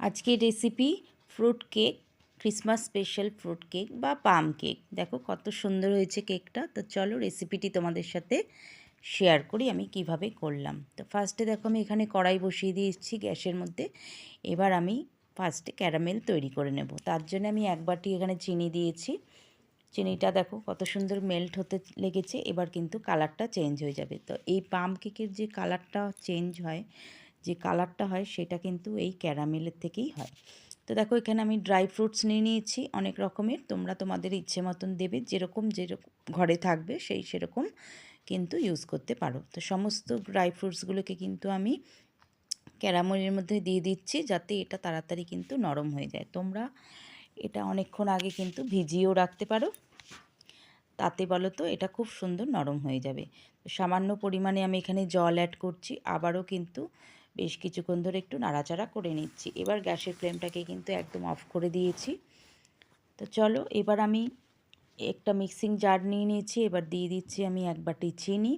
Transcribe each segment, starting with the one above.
আজকের recipe fruit cake Christmas special fruit cake বা palm cake দেখো কত সুন্দর হয়েছে কেকটা তো চলো রেসিপিটি তোমাদের সাথে শেয়ার করি আমি কীভাবে করলাম। তো ফার্স্টে দেখো আমি এখানে কড়াই বসিয়ে দিয়েছি গ্যাসের মধ্যে। এবার আমি ফার্স্টে ক্যারামেল তৈরি করে নেব। তার জন্য আমি এক বাটি এখানে চিনি দিয়েছি। চিনিটা দেখো কত সুন্দর মেল্ট হতে লেগেছে। এবার কিন্তু কালারটা চেঞ্জ হয়ে যাবে। তো এই পাম কেকের যে কালারটা চেঞ্জ হয় যে কালারটা হয় সেটা কিন্তু এই ক্যারামেলের থেকেই হয়। তো দেখো এখানে আমি ড্রাই ফ্রুটস নিয়ে নিয়েছি, অনেক রকমের। তোমরা তোমাদের ইচ্ছে মতন দেবে, যেরকম যেরকম ঘরে থাকবে সেই সেরকম কিন্তু ইউজ করতে পারো। তো সমস্ত ড্রাই ফ্রুটসগুলোকে কিন্তু আমি ক্যারামেলের মধ্যে দিয়ে দিচ্ছি, যাতে এটা তাড়াতাড়ি কিন্তু নরম হয়ে যায়। তোমরা এটা অনেকক্ষণ আগে কিন্তু ভিজিয়েও রাখতে পারো। তাতে বলো তো এটা খুব সুন্দর নরম হয়ে যাবে। সামান্য পরিমাণে আমি এখানে জল অ্যাড করছি, আবারও কিন্তু বেশ কিছুক্ষণ ধরে একটু নাড়াচাড়া করে নিচ্ছি। এবার গ্যাসের ফ্লেমটাকে কিন্তু একদম অফ করে দিয়েছি। তো চলো, এবার আমি একটা মিক্সিং জার নিয়ে নিয়েছি। এবার দিয়ে দিচ্ছি আমি এক বাটি চিনি।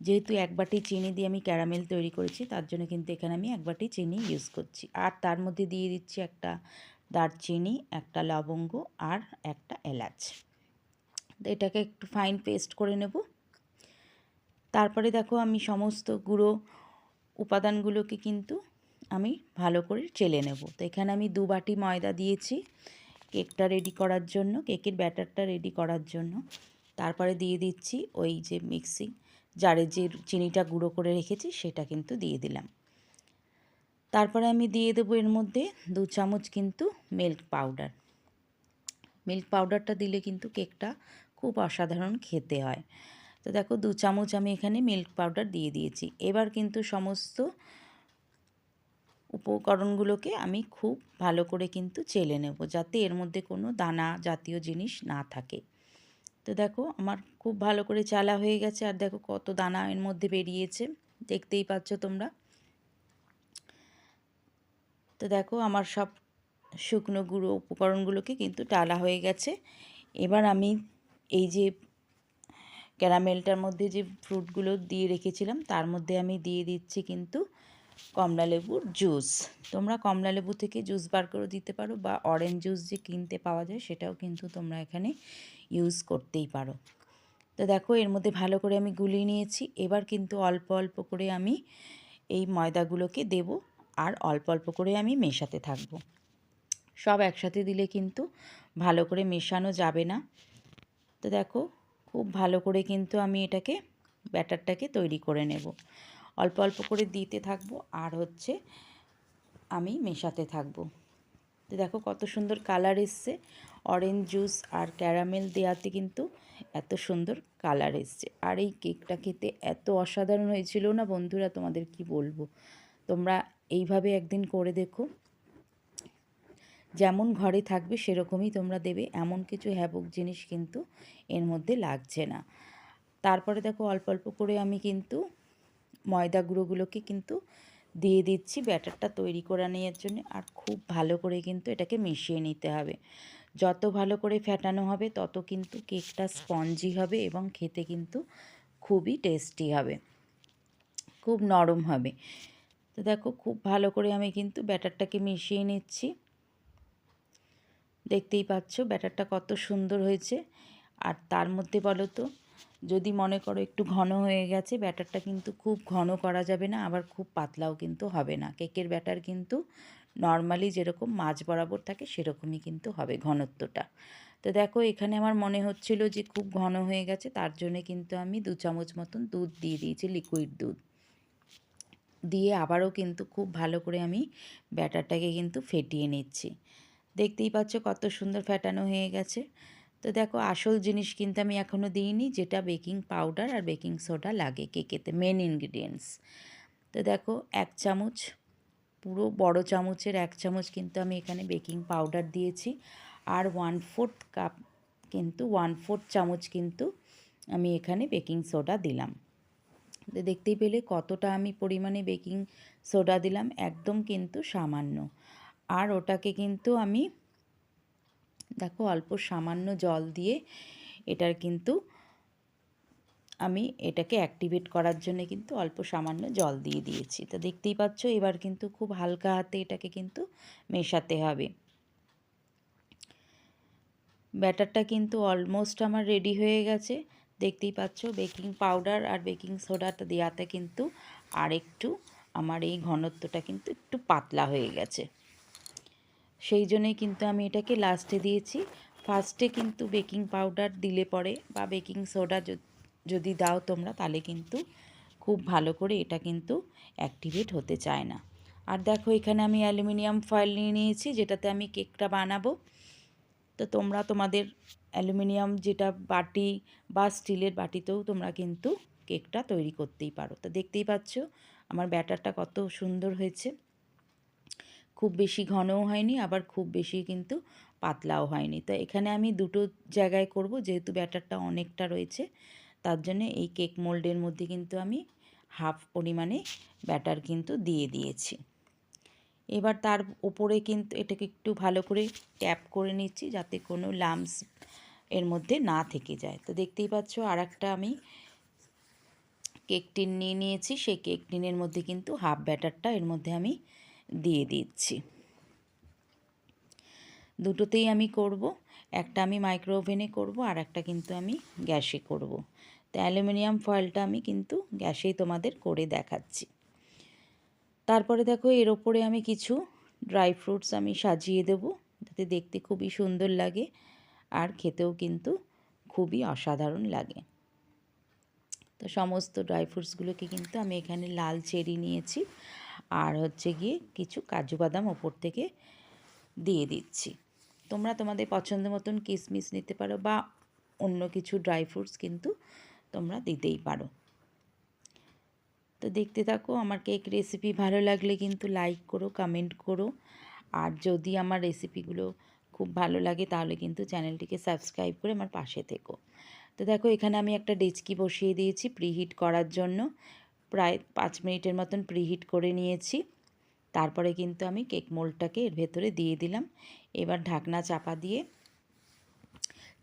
যেহেতু এক বাটি চিনি দিয়ে আমি ক্যারামেল তৈরি করেছি, তার জন্য কিন্তু এখানে আমি এক বাটি চিনি ইউজ করছি। আর তার মধ্যে দিয়ে দিচ্ছি একটা দারচিনি, একটা লবঙ্গ আর একটা এলাচ। তো এটাকে একটু ফাইন পেস্ট করে নেব। তারপরে দেখো আমি সমস্ত গুঁড়ো উপাদানগুলোকে কিন্তু আমি ভালো করে চেলে নেব। তো এখানে আমি দু বাটি ময়দা দিয়েছি, কেকটা রেডি করার জন্য, কেকের ব্যাটারটা রেডি করার জন্য। তারপরে দিয়ে দিচ্ছি ওই যে মিক্সি জারে যে চিনিটা গুঁড়ো করে রেখেছি সেটা কিন্তু দিয়ে দিলাম। তারপরে আমি দিয়ে দেবো এর মধ্যে দু চামচ কিন্তু মিল্ক পাউডার মিল্ক পাউডারটা দিলে কিন্তু কেকটা খুব অসাধারণ খেতে হয়। তো দেখো দু চামচ আমি এখানে মিল্ক পাউডার দিয়ে দিয়েছি। এবার কিন্তু সমস্ত উপকরণগুলোকে আমি খুব ভালো করে কিন্তু চেলে নেব, যাতে এর মধ্যে কোনো দানা জাতীয় জিনিস না থাকে। তো দেখো আমার খুব ভালো করে চালা হয়ে গেছে, আর দেখো কত দানা এর মধ্যে বেরিয়েছে, দেখতেই পাচ্ছ তোমরা। তো দেখো আমার সব শুকনো গুঁড়ো উপকরণগুলোকে কিন্তু টালা হয়ে গেছে। এবার আমি এই যে ক্যারামেলটার মধ্যে যে ফ্রুটগুলো দিয়ে রেখেছিলাম, তার মধ্যে আমি দিয়ে দিচ্ছি কিন্তু কমলা লেবুর জুস। তোমরা কমলা লেবু থেকে জুস বার করে দিতে পারো বা অরেঞ্জ জুস যে কিনতে পাওয়া যায়, সেটাও কিন্তু তোমরা এখানে ইউজ করতেই পারো। তো দেখো, এর মধ্যে ভালো করে আমি গুলিয়ে নিয়েছি। এবার কিন্তু অল্প অল্প করে আমি এই ময়দাগুলোকে দেব আর অল্প অল্প করে আমি মেশাতে থাকব। সব একসাথে দিলে কিন্তু ভালো করে মেশানো যাবে না। তো দেখো খুব ভালো করে কিন্তু আমি এটাকে ব্যাটারটাকে তৈরি করে নেব। অল্প অল্প করে দিতে থাকব আর হচ্ছে আমি মেশাতে থাকব। তো দেখো কত সুন্দর কালার এসছে। অরেঞ্জ জুস আর ক্যারামেল দেওয়াতে কিন্তু এত সুন্দর কালার এসছে। আর এই কেকটা খেতে এত অসাধারণ হয়েছিল না বন্ধুরা তোমাদের কি বলব? তোমরা এইভাবে একদিন করে দেখো। যেমন ঘরে থাকবে সেরকমই তোমরা দেবে। এমন কিছু হ্যাবক জিনিস কিন্তু এর মধ্যে লাগছে না। তারপরে দেখো অল্প অল্প করে আমি কিন্তু ময়দা গুঁড়োগুলোকে কিন্তু দিয়ে দিচ্ছি ব্যাটারটা তৈরি করে নেওয়ার জন্য। আর খুব ভালো করে কিন্তু এটাকে মিশিয়ে নিতে হবে। যত ভালো করে ফেটানো হবে তত কিন্তু কেকটা স্পঞ্জি হবে এবং খেতে কিন্তু খুবই টেস্টি হবে। খুব নরম হবে। তো দেখো খুব ভালো করে আমি কিন্তু ব্যাটারটাকে মিশিয়ে নিচ্ছি। দেখতেই পাচ্ছ ব্যাটারটা কত সুন্দর হয়েছে। আর তার মধ্যে বলো তো, যদি মনে করো একটু ঘন হয়ে গেছে, ব্যাটারটা কিন্তু খুব ঘন করা যাবে না, আবার খুব পাতলাও কিন্তু হবে না। কেকের ব্যাটার কিন্তু নর্মালি যেরকম মাছ বরাবর থাকে, সেরকমই কিন্তু হবে ঘনত্বটা। তো দেখো, এখানে আমার মনে হচ্ছিল যে খুব ঘন হয়ে গেছে, তার জন্যে কিন্তু আমি দু চামচ মতন দুধ দিয়ে দিয়েছি লিকুইড দুধ। দিয়ে আবারও কিন্তু খুব ভালো করে আমি ব্যাটারটাকে কিন্তু ফেটিয়ে নিচ্ছি। দেখতেই পাচ্ছ কত সুন্দর ফেটানো হয়ে গেছে। তো দেখো, আসল জিনিস কিন্তু আমি এখনও দিইনি, যেটা বেকিং পাউডার আর বেকিং সোডা লাগে কেকেতে মেন ইনগ্রিডিয়েন্টস তো দেখো, এক চামচ, পুরো বড় চামচের এক চামচ কিন্তু আমি এখানে বেকিং পাউডার দিয়েছি। আর ওয়ান ফোর্থ কাপ কিন্তু ওয়ান ফোর্থ চামচ কিন্তু আমি এখানে বেকিং সোডা দিলাম। তো দেখতেই পেলে কতটা আমি পরিমাণে বেকিং সোডা দিলাম, একদম কিন্তু সামান্য। আর ওটাকে কিন্তু আমি, দেখো অল্প সামান্য জল দিয়ে এটার কিন্তু আমি এটাকে অ্যাক্টিভেট করার জন্য কিন্তু অল্প সামান্য জল দিয়ে দিয়েছি। তো দেখতেই পাচ্ছ এবার কিন্তু খুব হালকা হাতে এটাকে কিন্তু মেশাতে হবে। ব্যাটারটা কিন্তু অলমোস্ট আমার রেডি হয়ে গেছে। দেখতেই পাচ্ছ বেকিং পাউডার আর বেকিং সোডাটা দেওয়াতে কিন্তু আর একটু আমার এই ঘনত্বটা কিন্তু একটু পাতলা হয়ে গেছে। সেই জন্যই কিন্তু আমি এটাকে লাস্টে দিয়েছি। ফার্স্টে কিন্তু বেকিং পাউডার দিলে পরে বা বেকিং সোডা যদি দাও তোমরা, তাহলে কিন্তু খুব ভালো করে এটা কিন্তু অ্যাক্টিভেট হতে চায় না। আর দেখো, এখানে আমি অ্যালুমিনিয়াম ফয়েল নিয়ে নিয়েছি, যেটাতে আমি কেকটা বানাবো। তো তোমরা তোমাদের অ্যালুমিনিয়াম যেটা বাটি বা স্টিলের বাটিতেও তোমরা কিন্তু কেকটা তৈরি করতেই পারো। তো দেখতেই পাচ্ছ, আমার ব্যাটারটা কত সুন্দর হয়েছে। খুব বেশি ঘনও হয়নি, আবার খুব বেশি কিন্তু পাতলাও হয়নি। তো এখানে আমি দুটো জায়গায় করব, যেহেতু ব্যাটারটা অনেকটা রয়েছে, তার জন্য এই কেক মোল্ডের মধ্যে কিন্তু আমি হাফ পরিমাণে ব্যাটার কিন্তু দিয়ে দিয়েছি। এবার তার উপরে কিন্তু এটাকে একটু ভালো করে ট্যাপ করে নিচ্ছি, যাতে কোনো লামস এর মধ্যে না থেকে যায়। তো দেখতেই পাচ্ছ আর একটা আমি কেক টিন নিয়ে নিয়েছি, সেই কেক টিনের মধ্যে কিন্তু হাফ ব্যাটারটা এর মধ্যে আমি দিয়ে দিচ্ছি। দুটোতেই আমি করব, একটা আমি মাইক্রো ওভেনে করব, আর একটা কিন্তু আমি গ্যাসে করব। তো অ্যালুমিনিয়াম ফয়েলটা আমি কিন্তু গ্যাসেই তোমাদের করে দেখাচ্ছি। তারপরে দেখো এর ওপরে আমি কিছু ড্রাই ফ্রুটস আমি সাজিয়ে দেব, যাতে দেখতে খুবই সুন্দর লাগে, আর খেতেও কিন্তু খুবই অসাধারণ লাগে। তো সমস্ত ড্রাই ফ্রুটসগুলোকে কিন্তু আমি এখানে লাল চেরি নিয়েছি আর হচ্ছে গিয়ে কিছু কাজু বাদাম ওপর থেকে দিয়ে দিচ্ছি। তোমরা তোমাদের পছন্দ মতন কিশমিশ নিতে পারো বা অন্য কিছু ড্রাই ফ্রুটস কিন্তু তোমরা দিতেই পারো। তো দেখতে থাকো, আমার কেক রেসিপি ভালো লাগলে কিন্তু লাইক করো কমেন্ট করো। আর যদি আমার রেসিপিগুলো খুব ভালো লাগে, তাহলে কিন্তু চ্যানেলটিকে সাবস্ক্রাইব করে আমার পাশে থেকো। তো দেখো, এখানে আমি একটা ডেচকি বসিয়ে দিয়েছি প্রিহিট করার জন্য। প্রায় পাঁচ মিনিটের মতন প্রিহিট করে নিয়েছি। তারপরে কিন্তু আমি কেক মোল্ডটাকে এর ভেতরে দিয়ে দিলাম। এবার ঢাকনা চাপা দিয়ে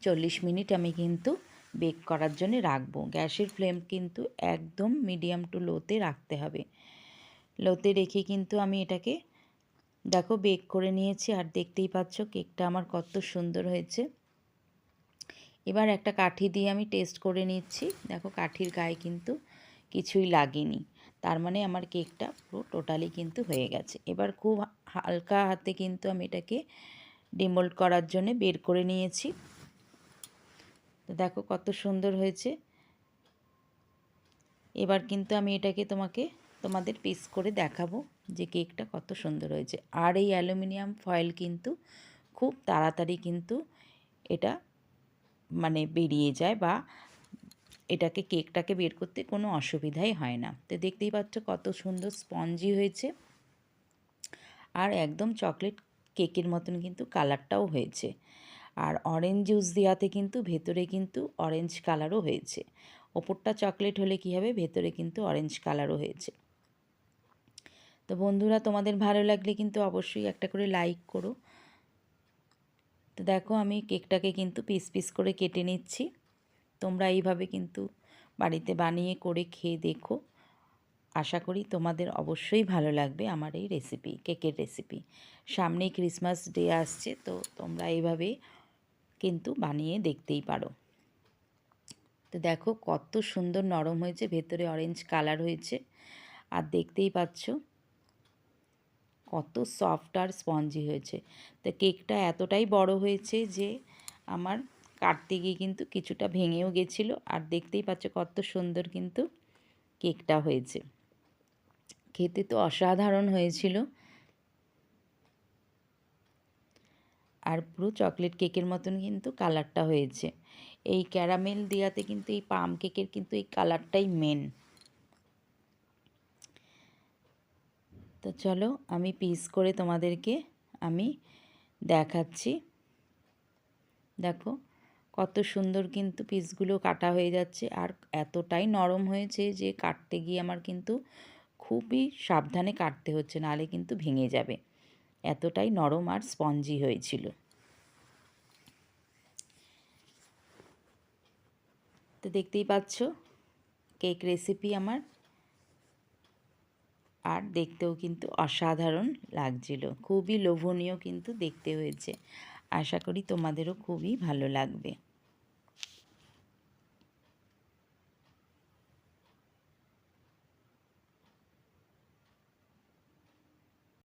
চল্লিশ মিনিট আমি কিন্তু বেক করার জন্য রাখব। গ্যাসের ফ্লেম কিন্তু একদম মিডিয়াম টু লোতে রাখতে হবে। লোতে রেখে কিন্তু আমি এটাকে দেখো বেক করে নিয়েছি আর দেখতেই পাচ্ছ কেকটা আমার কত সুন্দর হয়েছে। এবার একটা কাঠি দিয়ে আমি টেস্ট করে নিচ্ছি। দেখো কাঠির গায়ে কিন্তু কিছুই লাগেনি। তার মানে আমার কেকটা পুরো টোটালি কিন্তু হয়ে গেছে। এবার খুব হালকা হাতে কিন্তু আমি এটাকে ডিমোল্ড করার জন্য বের করে নিয়েছি। তো দেখো কত সুন্দর হয়েছে। এবার কিন্তু আমি এটাকে তোমাকে, তোমাদের পিস করে দেখাবো যে কেকটা কত সুন্দর হয়েছে। আর এই অ্যালুমিনিয়াম ফয়েল কিন্তু খুব তাড়াতাড়ি কিন্তু এটা মানে বেরিয়ে যায় বা এটাকে কেকটাকে বের করতে কোনো অসুবিধাই হয় না। তো দেখতেই পাচ্ছ কত সুন্দর স্পঞ্জি হয়েছে। আর একদম চকলেট কেকের মতন কিন্তু কালারটাও হয়েছে। আর অরেঞ্জ জুস দেওয়াতে কিন্তু ভেতরে কিন্তু অরেঞ্জ কালারও হয়েছে। ওপরটা চকলেট হলে কী হবে? ভেতরে কিন্তু অরেঞ্জ কালারও হয়েছে। তো বন্ধুরা, তোমাদের ভালো লাগলে কিন্তু অবশ্যই একটা করে লাইক করো। তো দেখো আমি কেকটাকে কিন্তু পিস পিস করে কেটে নিচ্ছি। তোমরা এইভাবে কিন্তু বাড়িতে বানিয়ে করে খেয়ে দেখো। আশা করি তোমাদের অবশ্যই ভালো লাগবে আমার এই রেসিপি কেকের রেসিপি সামনেই ক্রিসমাস ডে আসছে, তো তোমরা এইভাবে কিন্তু বানিয়ে দেখতেই পারো। তো দেখো কত সুন্দর নরম হয়েছে, ভেতরে অরেঞ্জ কালার হয়েছে, আর দেখতেই পাচ্ছ কত সফট আর স্পঞ্জি হয়েছে। তো কেকটা এতটাই বড় হয়েছে যে আমার কাটতে গিয়ে কিন্তু কিছুটা ভেঙেও গেছিল। আর দেখতেই পাচ্ছ কত সুন্দর কিন্তু কেকটা হয়েছে। খেতে তো অসাধারণ হয়েছিল। আর পুরো চকলেট কেকের মতন কিন্তু কালারটা হয়েছে। এই ক্যারামেল দেওয়াতে কিন্তু এই পাম কেকের কিন্তু এই কালারটাই মেন তো চলো আমি পিস করে তোমাদেরকে আমি দেখাচ্ছি। দেখো কত সুন্দর কিন্তু পিসগুলো কাটা হয়ে যাচ্ছে। আর এতটাই নরম হয়েছে যে কাটতে গিয়ে আমার কিন্তু খুবই সাবধানে কাটতে হচ্ছে নাহলে কিন্তু ভেঙে যাবে। এতটাই নরম আর স্পঞ্জি হয়েছিল। তো দেখতেই পাচ্ছ, কেক রেসিপি আমার। আর দেখতেও কিন্তু অসাধারণ লাগছিল, খুবই লোভনীয় কিন্তু দেখতে হয়েছে। আশা করি তোমাদেরও খুবই ভালো লাগবে।